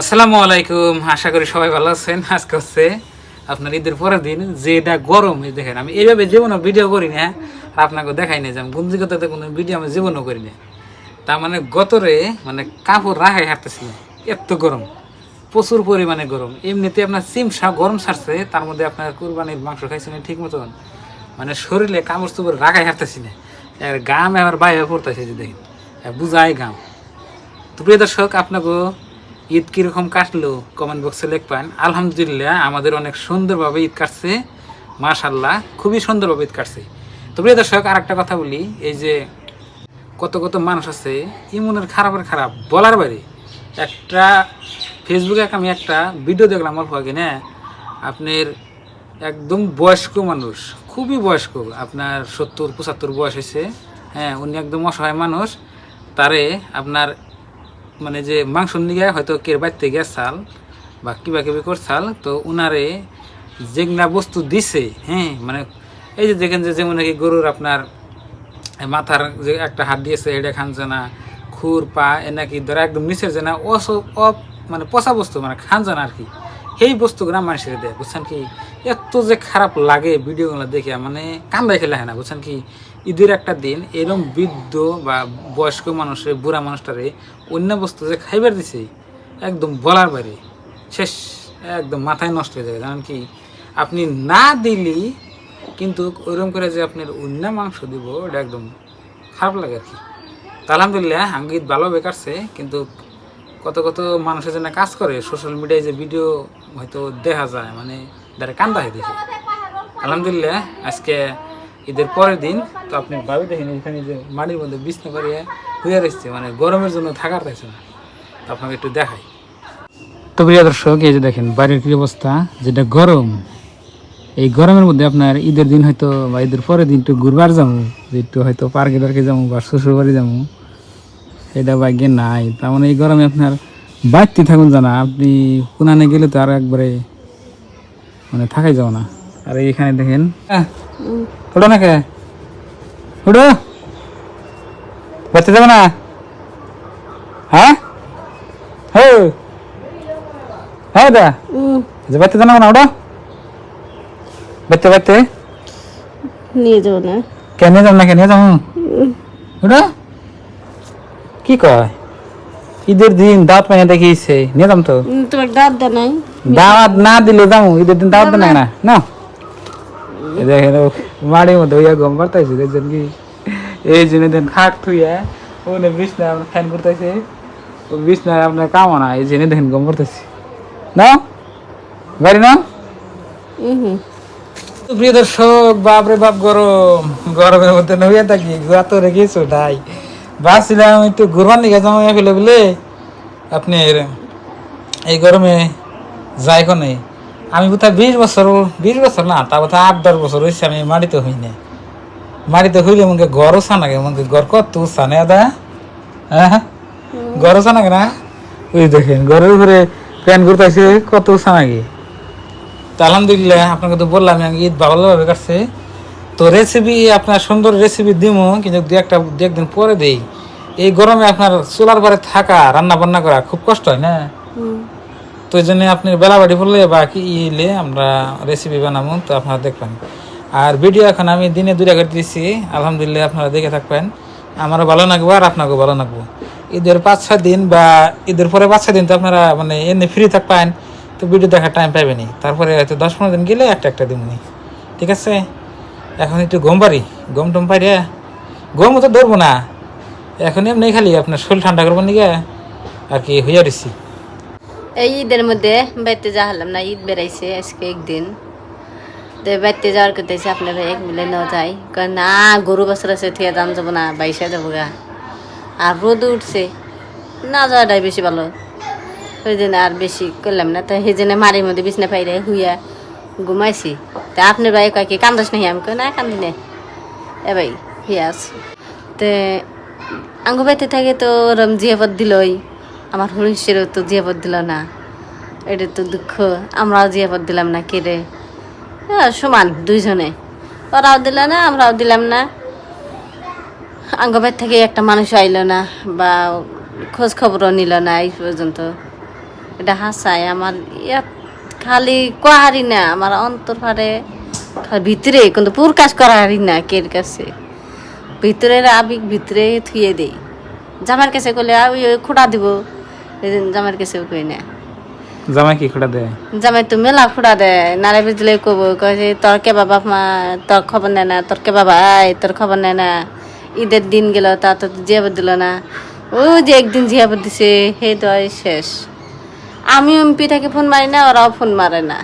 আসসালামু আলাইকুম, আশা করি সবাই ভালো আছেন। আজকে হচ্ছে আপনার ঈদের পরের দিন যেটা গরম, এই দেখেন, আমি এইভাবে জীবনও ভিডিও করি না, আর আপনাকে দেখাই না যে আমি গুঞ্জিকতাতে কোনো ভিডিও আমি জীবনও করি না। তার মানে গতরে মানে কাপড় রাখাই হাঁটতেছি না এত গরম, প্রচুর পরিমাণে গরম। এমনিতে আপনার চিমসা গরম ছাড়ছে তার মধ্যে আপনার কুরবানির মাংস খাইছেন ঠিক মতন। মানে শরীরে কামড় চুপড় রাখাই হাঁটতেছি না। আর গাম এবার বাইরে পড়তেছে যে দেখেন বুঝাই গাম তো প্রিয় দর্শক, আপনাকে ঈদ কীরকম কাটলো? কমেন্ট বক্সে লিখবেন। আলহামদুলিল্লাহ, আমাদের অনেক সুন্দরভাবে ঈদ কাটছে। মাশাল্লাহ খুবই সুন্দরভাবে ঈদ কাটছে। তো প্রিয় দর্শক আর একটা কথা বলি, এই যে কত কত মানুষ আছে, ইমনের খারাপের খারাপ, বলার বাইরে। একটা ফেসবুকে আমি একটা ভিডিও দেখলাম অল্প আগে, না? আপনার একদম বয়স্ক মানুষ, খুবই বয়স্ক, আপনার সত্তর পঁচাত্তর বয়স হয়েছে হ্যাঁ উনি একদম অসহায় মানুষ। তারে আপনার মানে যে মাংস নিয়ে হয়তো কের বাড়তে গিয়ে চাল বা কিবা কিবি করছাল তো উনারে যেগুলা বস্তু দিছে হ্যাঁ মানে এই যে দেখেন যে যেমন নাকি গরুর আপনার মাথার যে একটা হাত দিয়েছে, এটা খানছে না খুর, পা, এ নাকি ধরা একদম নিচের যে না অপ মানে পচা বস্তু মানে খানছে না আর কি। সেই বস্তুগুলো মানুষের দেয়, বুঝছেন কি? এত যে খারাপ লাগে ভিডিওগুলো দেখে মানে কান্দাই খেলে হয় না, বুঝছেন কি? ঈদের একটা দিন এরকম বৃদ্ধ বা বয়স্ক মানুষের, বুড়া মানুষটারে অন্য বস্তু যে খাইবার দিছে, একদম বলার বাইরে। শেষ, একদম মাথায় নষ্ট হয়ে যাবে। জানেন কি, আপনি না দিলি, কিন্তু ওইরকম করে যে আপনার অন্য মাংস দিব, ওটা একদম খারাপ লাগে আর কি। আলহামদুলিল্লাহ আঙ্গিত ভালো বেকারছে কিন্তু কত কত মানুষের জন্য কাজ করে সোশ্যাল মিডিয়ায় যে ভিডিও হয়তো দেখা যায় মানে যারা কান্দা হয়ে দেখে আলহামদুলিল্লাহ, আজকে ঈদের পরের দিন তো আপনি ভাবে দেখেন এখানে যে মাটির মধ্যে বিছনা করিয়ে হয়ে রয়েছে মানে গরমের জন্য থাকার রয়েছে না। তো আপনাকে একটু দেখাই। তো প্রিয় দর্শক, এই যে দেখেন বাইরের কি অবস্থা? যেটা গরম, এই গরমের মধ্যে আপনার ঈদের দিন হয়তো বা ঈদের পরের দিন একটু ঘুরবার যাব একটু হয়তো পার্কে টার্কে যাব বা শ্বশুর বাড়ি যাব এটা ভাগ্যে নাই। তার মানে এই গরমে আপনার বাড়তি থাকুন জানা, আপনি কোনানে গেলে তো আর একবারে মানে থাকাই যাও না। আর এইখানে দেখেন ওটা না কে ওটা বাচ্চা যাবে না হ্যাঁ হ্যাঁ হ্যাঁ দা যে বাচ্চা জানাব না ওটা বাচ্চা বাচ্চা নিয়ে যাব না কেন যাম না কেন যাব ওটা কি কয় ঈদের দিন দাঁত পাইনা দেখিয়েছে নিয়ে যাম তো উম, তোমার দাদা নাই দেখেন মাড়ির মধ্যে গম পারতাইছে দেখছেন কি? এই জন্য দেন খাট থুইয়া ওনে বিছনা আপনার ফ্যান করতেছে ও বিছনা আপনার কামো না এই জন্য দেখেন গম পারতেছে না? গাড়ি না? প্রিয় দর্শক বাপরে বাপ গরম। গরমের মধ্যে নইয়া থাকি ঘুরা তো রেখেছো তাই ভাবছিলাম একটু ঘুরবার নিয়ে যাব ফেলে বলে। আপনার এই গরমে যাই কোনে আমি কোথায় বিশ বছর বিশ বছর না তা কোথায় আট দশ বছর হয়েছে আমি মাটিতে হই না মাটিতে হইলে মনে গরও সানাগে মনে গর কত সানে আদা? হ্যাঁ? গরও সানাগে না? ওই দেখেন ঘরের উপরে প্যান ঘুরতেছে কত সানাগে তো আলহামদুলিল্লাহ আপনাকে তো বললাম আমি ঈদ ভালোভাবে কাটছে। তো রেসিপি আপনার সুন্দর রেসিপি দিমো কিন্তু দু একটা দু একদিন পরে দেই। এই গরমে আপনার চুলার পরে থাকা রান্না বান্না করা খুব কষ্ট হয় না? তো এই জন্য আপনি বেলা বাড়ি পড়লে বা কি ইলে আমরা রেসিপি বানাবো, তো আপনারা দেখবেন। আর ভিডিও এখন আমি দিনে দুইটা করে দিচ্ছি আলহামদুলিল্লাহ আপনারা দেখে থাকবেন। আমারও ভালো লাগবো আর আপনাকেও ভালো লাগবো। ঈদের পাঁচ, ছয় দিন বা ঈদের পরে পাঁচ, ছয় দিন তো আপনারা মানে এমনি ফ্রি থাকবেন, তো ভিডিও দেখার টাইম পাবেনি তারপরে হয়তো দশ, পনেরো দিন গেলে একটা একটা দিমনি। ঠিক আছে? এখন একটু গম পারি গম টম পাই রে গম তো ধরবো না। এখন এমনি খালি আপনার শরীর ঠান্ডা করব নাকি, আর কি হইয়া দিচ্ছি এই ঈদের মধ্যে বাড়িতে যা হলাম না, ঈদ বেড়াইছে আজকে একদিন। তো বাড়িতে যাওয়ার করতেছে আপনারা এক মিলে নেওয়া যায় কয়, না, গরু, বছর আছে, থিয়া দাম যাব না, বাইশে যাব গা। আর রোদ উঠছে। না যাওয়াটাই বেশি ভালো। ওই জন্য আর বেশি করলাম না। তো সেই জন্য মারির মধ্যে বিছনা পাইরে হুইয়া ঘুমাইছি। তা আপনার ভাই কয়, কি কান্দাস নাহি? আমি কই, না, কান্দি না। এ ভাই হিয়া আছে। তে আঙ্গু বাড়িতে থাকে তো ওরম জিয়াপদ দিলই। আমার হরিণেরও তো জিয়াপদ দিল না। এটা তো দুঃখ। আমরাও জিয়াপদ দিলাম না কে রে? হ্যাঁ, সমান দুইজনে। ওরাও দিল না আমরাও দিলাম না। আঙ্গবাই থেকে একটা মানুষ আইল না বা খোঁজ খবরও নিল না এই পর্যন্ত। এটা হাসায় আমার ইয়াত খালি কোয়ারি না আমার অন্তর ফারে ভিতরে কিন্তু প্রকাশ করা হারি না কের কাছে। ভিতরের আবেগ ভিতরে থুয়ে দেই। জামার কাছে করলে ওই খোঁড়া দিব। এই জামার কাছে কই না? জামাই কি খোটা দেয় জামাই তো মেলা ফুড়া দেয় নারে বুঝলে কব কয় তোর কে বাবা মা তোর খবর নেয় না তোর কে বাবা আয় তোর খবর নেয় না ঈদের দিন গেল তা তো জিয়াবত দিল না। ও যে একদিন জিয়াবত দিছে হে তো শেষ। আমি পিঠাকে ফোন মারি না ওরাও ফোন মারে না।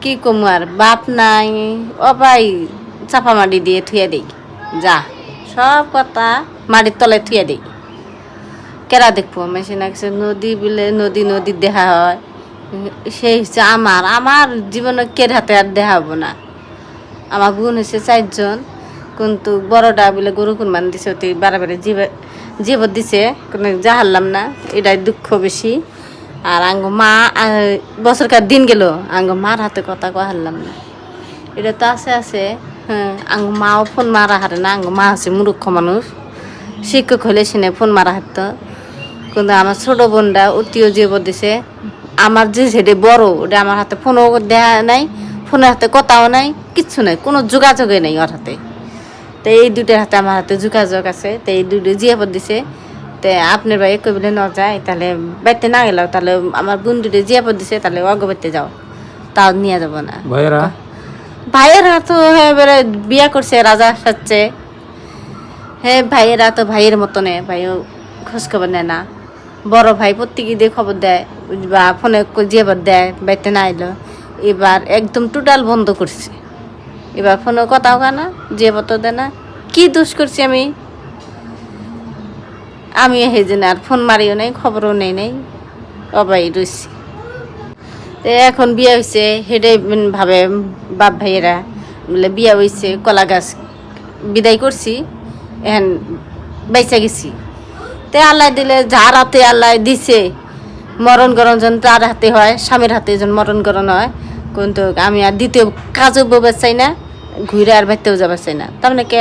কি কমু আর বাপ নাই ও ভাই চাপা মাটি দিয়ে থুয়ে দেই। যা সব কথা মাটির তলায় থুয়ে দেই। কেরা দেখব মেশিন আছে নদী বিলে নদী নদী দেখা হয়। সেই হচ্ছে আমার। আমার জীবনে কের হাতে আর দেখা হব না। আমার বোন হচ্ছে চারজন। কিন্তু বড়টা বলে গরু কুরবান দিছে অতি বারে জীব জীব দিছে। কোনো জাহারলাম না, এটাই দুঃখ বেশি। আর আঙ্গ মা বছরকার দিন গেল। আঙ্গ মার হাতে কথা কহারলাম না। এটা তো আছে আছে। হ্যাঁ আঙ্গ মাও ফোন মারা হারে না। আঙ্গ মা আছে মূর্খ মানুষ। শিক্ষক হলে সিনে ফোন মারা হারতো। কিন্তু আমার ছোট বোনটা অতিও জীব দিছে আমার যে সেটা বড় ওটা আমার হাতে ফোনও দেওয়া নাই ফোনের হাতে কথাও নাই কিচ্ছু নাই কোনো যোগাযোগে নেই ওর হাতে। তো এই দুইটার হাতে আমার হাতে যোগাযোগ আছে তো এই দুটো জিয়াপদ দিছে তো আপনার ভাই কই বলে ন যায় তাহলে বাইতে না গেলাও তাহলে আমার বোন দুটো জিয়াপদ দিছে তাহলে অগবাইতে যাও তাও নিয়ে যাব না। ভাইয়েরা? ভাইয়েরা তো এবারে বিয়া করছে রাজা সাচ্ছে হ্যাঁ ভাইয়েরা তো ভাইয়ের মতনে ভাইও খোঁজ খবর নেয় না। বড় ভাই প্রত্যেকে দিয়ে খবর দেয়, বা ফোনে জিয়াবার দেয় বাইতে না এলো, এবার একদম টোটাল বন্ধ করছে। এবার ফোনে কথাও কানা জিয়াবার তো দেয় না। কি দোষ করছি আমি? আমি জন্য আর ফোন মারিও নেই, খবরও নেই নেই, অবাই রয়েছি এখন বিয়ে হয়েছে হেডে ভাবে বাপ ভাইয়েরা, বলে বিয়ে হয়েছে কলা গাছ বিদায় করছি, এখন বেঁচে গেছি। তে আল্লাহ দিলে যার হাতে আল্লাহ দিছে, মরণ গরণ যেন তার হাতে হয়, স্বামীর হাতে যেন মরণ গরণ হয়, কিন্তু আমি আর দ্বিতীয় কাজও ববার চাই না, ঘুরে আর বাইতেও যাবার চাই না। তার মানে কে,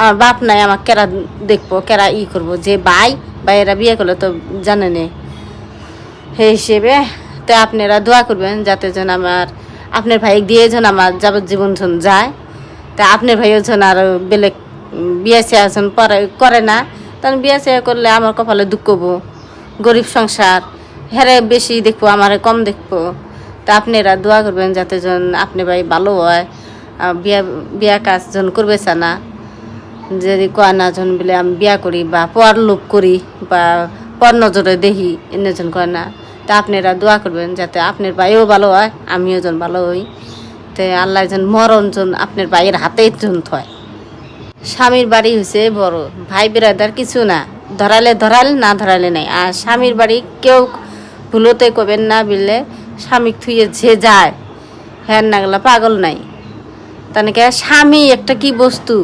আমার বাপ নাই, আমার কেরা দেখব, কেরা ই করব, যে ভাই, ভাইয়েরা বিয়ে করলে তো জানে নেই সেই হিসেবে তো আপনারা দোয়া করবেন যাতে যেন আমার, আপনার ভাই দিয়ে যেন আমার যাবজ্জীবন যেন যায়। তা আপনার ভাইও যেন আর বেলেগ বিয়ে পরে, করে না তখন বিয়া চেয়া করলে আমার কপালে দুঃখ হব। গরিব সংসার, হেরে বেশি দেখব, আমারে কম দেখব। তা আপনারা দোয়া করবেন যাতে যেন আপনি ভাই ভালো হয়। বিয়া বিয়া কাজ যেন করবে না যদি কয় না জন বলে আমি বিয়া করি বা পর লোক করি বা পর নজরে দেখি এনেজন কয় না। তা আপনারা দোয়া করবেন যাতে আপনার ভাইও ভালো হয়, আমিও যেন ভালো হই। তে আল্লাহ যেন মরণ জন আপনার ভাইয়ের হাতেই জন থয় স্বামীর বাড়ি হয়েছে বড়। ভাই বেড়াদার কিছু না। ধরালে ধরাল, না ধরালে নাই। আর স্বামীর বাড়ি কেউ ভুলোতে কবেন না বললে স্বামী থুয়ে যে যায় হ্যাঁ নাগলা পাগল নাই। তানিকে স্বামী একটা কি বস্তু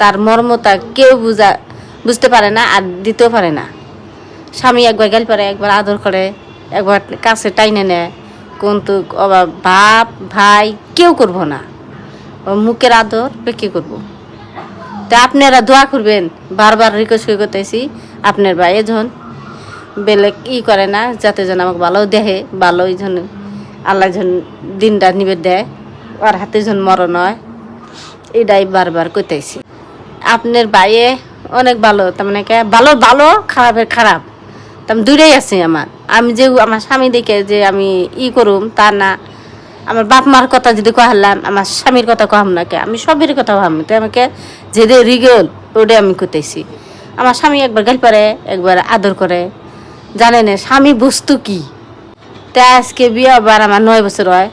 তার মর্মতা কেউ বুঝা, বুঝতে পারে না আর দিতেও পারে না। স্বামী একবার গেল পারে, একবার আদর করে, একবার কাছে টাইনে নেয়। কিন্তু অবা বাপ, ভাই কেউ করব না। মুখের আদর কে করব। তা আপনারা দোয়া করবেন, বারবার রিকোয়েস্ট করে করতেছি আপনার ভাই যখন বেলেগ ই করে না, যাতে যেন আমাকে ভালো দেহে ভালোই যেন আল্লাহ যেন দিনটা নিবে দেয়, আর হাতে যেন মরণ হয়, এটাই বারবার কইতেছি। আপনার ভাইয়ে অনেক ভালো, তার মানে কে? ভালো ভালো, খারাপের খারাপ। তার দূরেই আছে আমার। আমি যে আমার স্বামী দেখে যে আমি ই করুম, তা না। আমার বাপ মার কথা যদি কহালাম আমার স্বামীর কথা কহাম না কে? আমি সবের কথা ভাবম তো আমাকে যেদে রিগল ওটাই আমি করতেছি আমার স্বামী একবার গাল পারে, একবার আদর করে। জানে না, স্বামী বস্তু কি? তা আজকে বিয়ে আবার আমার নয় বছর হয়।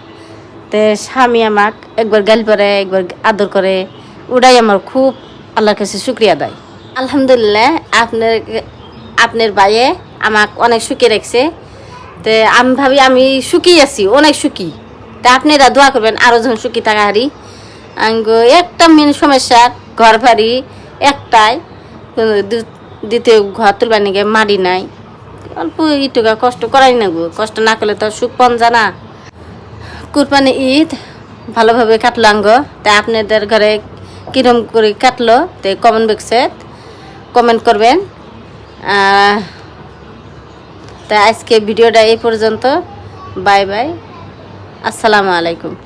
তে স্বামী আমাক একবার গাল পারে, একবার আদর করে। ওটাই আমার খুব আল্লাহর কাছে শুক্রিয়া দেয় আলহামদুলিল্লাহ, আপনার আপনার ভাইয়ে আমাক অনেক সুখী রাখছে। তে আমি ভাবি আমি সুখী আছি, অনেক সুখী। তা আপনারা দোয়া করবেন আরও যখন সুখী থাকা হারি। আঙ্গ, একটা মেন সমস্যা ঘর বাড়ি একটাই, কোনো দু- দ্বিতীয় ঘর তুলবার নিগে মারি নাই। অল্প ইটুকা কষ্ট করাই না গো, কষ্ট না করলে তো সুখ পান জানা কুরবানি ঈদ ভালোভাবে কাটলো আঙ্গ, তা আপনাদের ঘরে কিরম করে কাটলো, তে কমেন্ট বক্সে কমেন্ট করবেন। তা আজকে ভিডিওটা এই পর্যন্ত, বাই বাই। আসসালামু আলাইকুম।